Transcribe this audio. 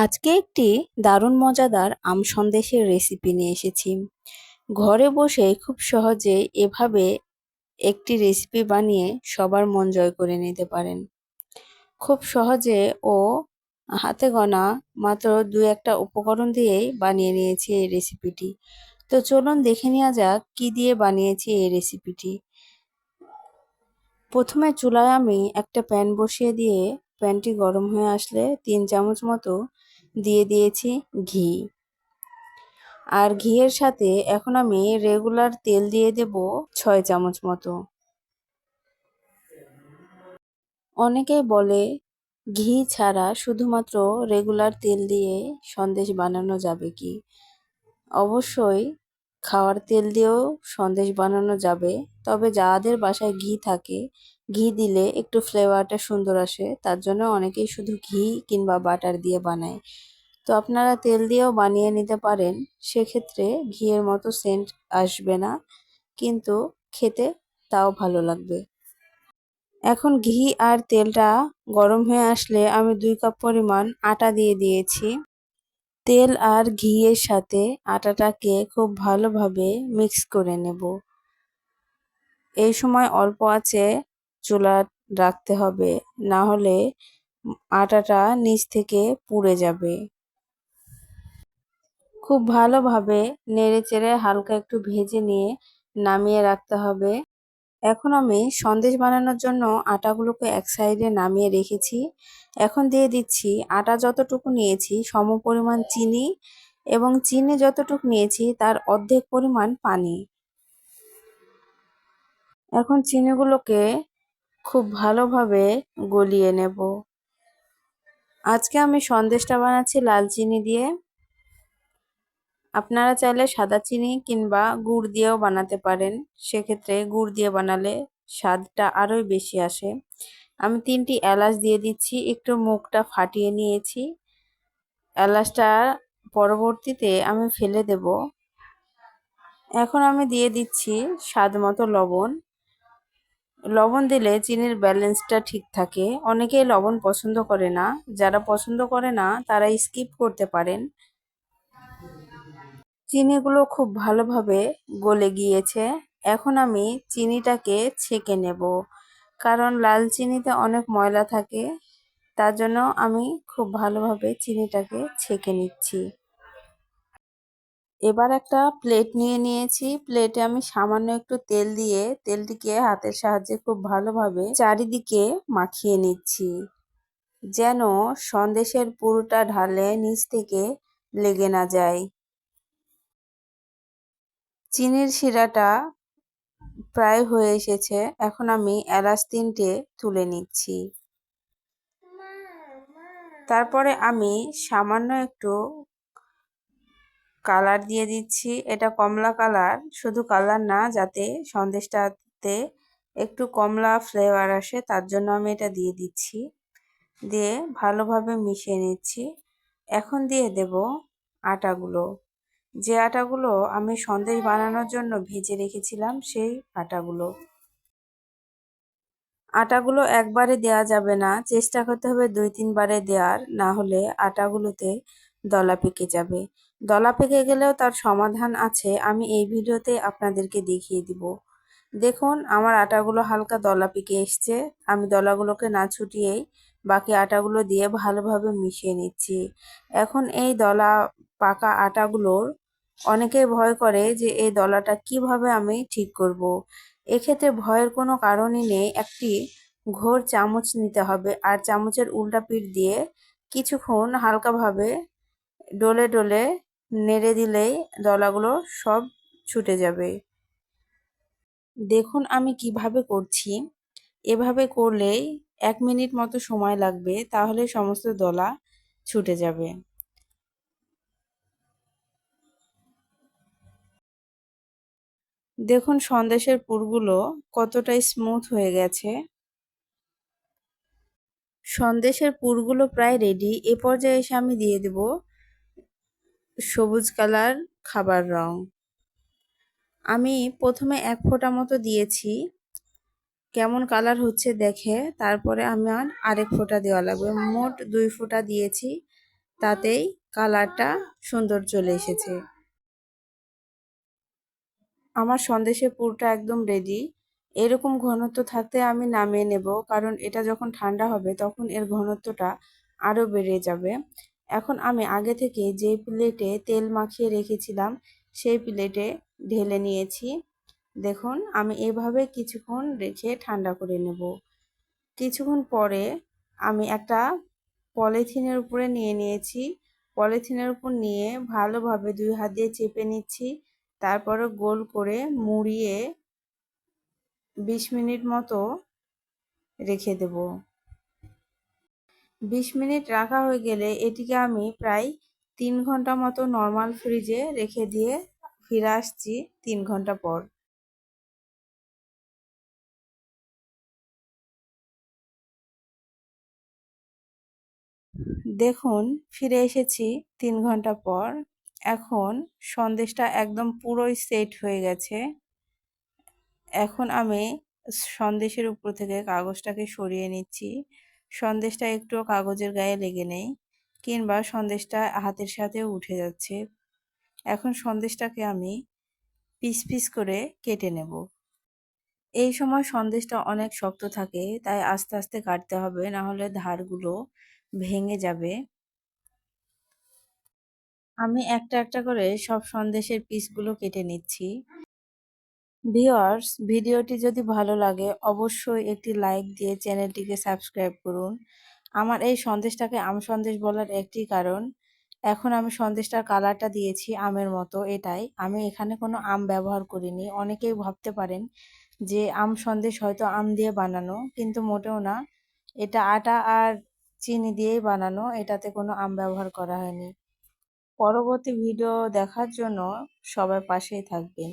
আজকে একটি দারুণ মজাদার আম সন্দেশের রেসিপি নিয়ে এসেছি। ঘরে বসে খুব সহজে এভাবে একটি রেসিপি বানিয়ে সবার মন জয় করে নিতে পারেন। খুব সহজে ও হাতে গোনা মাত্র দু একটা উপকরণ দিয়েই বানিয়ে নিয়েছি এই রেসিপিটি তো চলুন দেখে নেওয়া যাক কি দিয়ে বানিয়েছি এই রেসিপিটি প্রথমে চুলায় আমি একটা প্যান বসিয়ে দিয়ে প্যানটি গরম হয়ে আসলে তিন চামচ মতো দিয়ে দিয়েছি ঘি। আর ঘিয়ের সাথে এখন আমি রেগুলার তেল দিয়ে দেব ছয় চামচ মতো। অনেকে বলে ঘি ছাড়া শুধুমাত্র রেগুলার তেল দিয়ে সন্দেশ বানানো যাবে কি? অবশ্যই খাওয়ার তেল দিয়েও সন্দেশ বানানো যাবে, তবে যাদের বাসায় ঘি থাকে ঘি দিলে একটু ফ্লেভারটা সুন্দর আসে, তার জন্য অনেকেই শুধু ঘি কিংবা বাটার দিয়ে বানায়। তো আপনারা তেল দিয়েও বানিয়ে নিতে পারেন, সেক্ষেত্রে ঘিয়ের মতো সেন্ট আসবে না, কিন্তু খেতে তাও ভালো লাগবে। এখন ঘি আর তেলটা গরম হয়ে আসলে আমি দুই কাপ পরিমাণ আটা দিয়ে দিয়েছি। তেল আর ঘিয়ের সাথে আটাটাকে খুব ভালোভাবে মিক্স করে নেব। এই সময় অল্প আছে চুলা রাখতে হবে, না হলে আটাটা নিচ থেকে পুড়ে যাবে। খুব ভালোভাবে নেড়ে চেড়ে হালকা একটু ভেজে নিয়ে নামিয়ে রাখতে হবে। এখন আমি সন্দেশ বানানোর জন্য আটাগুলোকে এক সাইডে নামিয়ে রেখেছি। এখন দিয়ে দিচ্ছি আটা যতটুকু নিয়েছি, সম পরিমাণ চিনি এবং চিনি যতটুকু নিয়েছি, তার অর্ধেক পরিমাণ পানি। এখন চিনিগুলোকে খুব ভালোভাবে গলিয়ে নেব। আজকে আমি সন্দেশটা বানাচ্ছি লাল চিনি দিয়ে। আপনারা চাইলে সাদা চিনি কিংবা গুড় দিয়েও বানাতে পারেন। সেক্ষেত্রে গুড় দিয়ে বানালে স্বাদটা আরোই বেশি আসে। আমি তিনটি এলাচ দিয়ে দিচ্ছি, একটু মুখটা ফাটিয়ে নিয়েছি। এলাচটা পরবর্তীতে আমি ফেলে দেব। এখন আমি দিয়ে দিচ্ছি স্বাদ মতো লবণ। লবণ দিলে চিনির ব্যালেন্সটা ঠিক থাকে। অনেকেই লবণ পছন্দ করে না। যারা পছন্দ করে না তারা স্কিপ করতে পারেন। চিনিগুলো খুব ভালোভাবে গলে গিয়েছে। এখন আমি চিনিটাকে ছেঁকে নেব। কারণ লাল চিনিতে অনেক ময়লা থাকে। তার জন্য আমি খুব ভালোভাবে চিনিটাকে ছেঁকে নিচ্ছি। এবার একটা প্লেট নিয়ে নিয়েছি। প্লেটে আমি সামান্য একটু তেল দিয়ে, তেলটিকে হাতের সাহায্যে খুব ভালোভাবে চারিদিকে মাখিয়ে নিচ্ছি। যেন সন্দেশের পুরোটা ঢালে নিচ থেকে লেগে না যায়। চিনির শিরাটা প্রায় হয়ে এসেছে। এখন আমি এলাচ তিনটে তুলে নিচ্ছি। তারপরে আমি সামান্য একটু কালার দিয়ে দিচ্ছি। এটা কমলা কালার শুধু কালার না, যাতে সন্দেশটাতে একটু কমলা ফ্লেভার আসে, তার জন্য আমি এটা দিয়ে দিচ্ছি। দিয়ে ভালোভাবে মিশিয়ে নিচ্ছি। এখন দিয়ে দেব আটাগুলো। যে আটাগুলো আমি সন্দেশ বানানোর জন্য ভেজে রেখেছিলাম, সেই আটাগুলো। আটাগুলো একবারে দেওয়া যাবে না। চেষ্টা করতে হবে দুই তিনবারে দেওয়ার না হলে আটাগুলোতে দলা পেকে যাবে। দলা পেকে গেলেও তার সমাধান আছে, আমি এই ভিডিওতে আপনাদেরকে দেখিয়ে দিব দেখুন, আমার আটাগুলো হালকা দলা পেকে এসছে, আমি দলাগুলোকে না ছুটিয়েই বাকি আটাগুলো দিয়ে ভালোভাবে মিশিয়ে নিচ্ছি এখন এই দলা পাকা আটাগুলোর অনেকেই ভয় করে যে এই দলাটা কীভাবে আমি ঠিক করব। এক্ষেত্রে ভয়ের কোনো কারণই নেই, একটি ঘোর চামচ নিতে হবে আর চামচের উল্টা পিঠ দিয়ে কিছুক্ষণ হালকাভাবে ডলে ডলে নেড়ে দিলেই দলাগুলো সব ছুটে যাবে। দেখুন আমি কীভাবে করছি। এভাবে করলেই এক মিনিট মতো সময় লাগবে, তাহলে সমস্ত দলা ছুটে যাবে। দেখুন সন্দেশের পুরগুলো কতটাই স্মুথ হয়ে গেছে। সন্দেশের পুরগুলো প্রায় রেডি এ পর্যায়ে এসে আমি দিয়ে দেব সবুজ কালার খাবার রং। আমি প্রথমে এক ফোঁটা মতো দিয়েছি। কেমন কালার হচ্ছে দেখে, তারপরে আমার আরেক ফোঁটা দেওয়া লাগবে। মোট দুই ফোঁটা দিয়েছি, তাতেই কালারটা সুন্দর চলে এসেছে। আমার সন্দেশের পুরটা একদম রেডি এরকম ঘনত্ব থাকতে আমি নামিয়ে নেব, কারণ এটা যখন ঠান্ডা হবে তখন এর ঘনত্বটা আরও বেড়ে যাবে। এখন আমি আগে থেকে যে প্লেটে তেল মাখিয়ে রেখেছিলাম, সেই প্লেটে ঢেলে নিয়েছি। দেখুন, আমি এভাবে কিছুক্ষণ রেখে ঠান্ডা করে নেব। কিছুক্ষণ পরে আমি একটা পলিথিনের উপরে নিয়ে নিয়েছি। পলিথিনের উপর নিয়ে ভালোভাবে দুই হাত দিয়ে চেপে নিচ্ছি। তারপরে গোল করে মুড়িয়ে বিশ মিনিট মতো রেখে দেব। বিশ মিনিট রাখা হয়ে গেলে এটিকে আমি প্রায় তিন ঘণ্টা মতো নর্মাল ফ্রিজে রেখে দিয়ে ফিরে আসছি তিন ঘণ্টা পর। দেখুন, ফিরে এসেছি তিন ঘণ্টা পর। এখন সন্দেশটা একদম পুরোই সেট হয়ে গেছে। এখন আমি সন্দেশের উপর থেকে কাগজটাকে সরিয়ে নিচ্ছি। সন্দেশটা একটু কাগজের গায়ে লেগে নেই কিংবা সন্দেশটা হাতের সাথে উঠে যাচ্ছে। এখন সন্দেশটাকে আমি পিস পিস করে কেটে নেব। এই সময় সন্দেশটা অনেক শক্ত থাকে, তাই আস্তে আস্তে কাটতে হবে না হলে ধারগুলো ভেঙে যাবে। আমি একটা একটা করে সব সন্দেশের পিসগুলো কেটে নিচ্ছি। ভিওয়ার্স ভিডিওটি যদি ভালো লাগে, অবশ্যই একটি লাইক দিয়ে চ্যানেলটিকে সাবস্ক্রাইব করুন। আমার এই সন্দেশটাকে আম সন্দেশ বলার একটি কারণ, এখন আমি সন্দেশটার কালারটা দিয়েছি আমের মতো, এটাই। আমি এখানে কোনো আম ব্যবহার করিনি। অনেকেই ভাবতে পারেন যে আম সন্দেশ হয়তো আম দিয়ে বানানো, কিন্তু মোটেও না। এটা আটা আর চিনি দিয়েই বানানো, এটাতে কোনো আম ব্যবহার করা হয়নি। পরবর্তী ভিডিও দেখার জন্য সবাই পাশেই থাকবেন।